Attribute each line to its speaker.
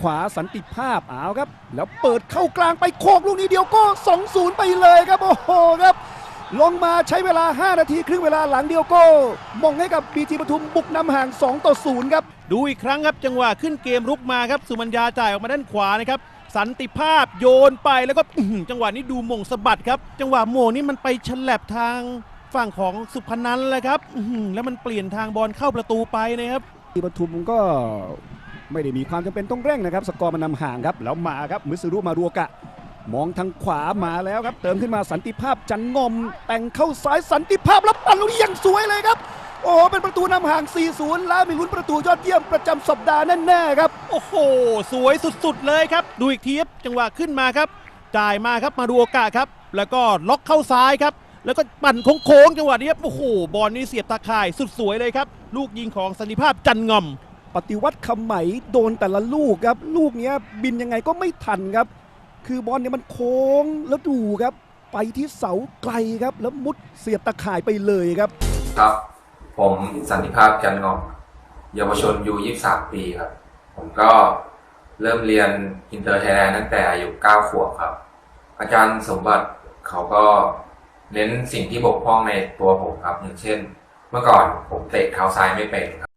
Speaker 1: ขวาสันติภาพเอาครับ แล้วเปิดเข้ากลางไปโคกลูกนี้เดียวก็ 2-0 ไปเลยครับโอ้โหครับ ลงมาใช้เวลา 5 นาทีครึ่งเวลาหลังเดียวก็มงให้กับบีจีปทุมบุกนำห่าง 2 ต่อ 0 ครับ
Speaker 2: ดูอีกครั้งครับจังหวะขึ้นเกมรุกมาครับสุมัญญาจ่ายออกมาด้านขวานะครับสันติภาพโยนไปแล้วก็อื้อหือจังหวะนี้ดูหมงสะบัดครับ จังหวะโมงนี่มันไปฉลับทางฝั่งของสุพนันท์เลยครับอื้อหือแล้วมันเปลี่ยนทางบอลเข้าประตูไปนะครับ
Speaker 1: บีปทุมก็ ไม่ได้มีความจำเป็นต้องเร่งนะครับสกอร์มันนำห่างครับแล้วมาครับมิสรุมารัวกะ มองทางขวามาแล้วครับ เติมขึ้นมาสันติภาพจันงอม แต่งเข้าซ้ายสันติภาพแล้วปั่นลูกนี้ยังสวยเลยครับ โอ้โหเป็นประตูนำห่าง 4-0 แล้วมีลุ้นประตูยอดเยี่ยมประจำสัปดาห์แน่ๆครับ
Speaker 2: โอ้โห สวยสุดๆเลยครับ ดูอีกทีครับจังหวะขึ้นมาครับ จ่ายมาครับมาดูโอกาสครับ แล้วก็ล็อกเข้าซ้ายครับแล้วก็ปั่นโค้งๆจังหวะนี้ครับโอ้โหบอลนี้เสียบตาข่ายสุดสวยเลยครับ ลูกยิงของสันติภาพจันงอม
Speaker 1: ปฏิวัติคำไหมโดนแต่ละลูกครับ ลูกเนี้ยบินยังไงก็ไม่ทันครับ คือบอลเนี่ยมันโค้งแล้วดูครับ ไปที่เสาไกลครับ แล้วมุดเสียบตะข่ายไปเลยครับ
Speaker 3: ครับ ผมสันติภาพจันงอกเยาวชนยู23 ปีครับ ผมก็เริ่มเรียนอินเตอร์ไทยแลนด์ตั้งแต่อายุ9ขวบครับ อาจารย์สมบัติเขาก็เน้นสิ่งที่บกพร่องในตัวผมครับ อย่างเช่น เมื่อก่อนผมเตะเท้าซ้ายไม่เป็นครับ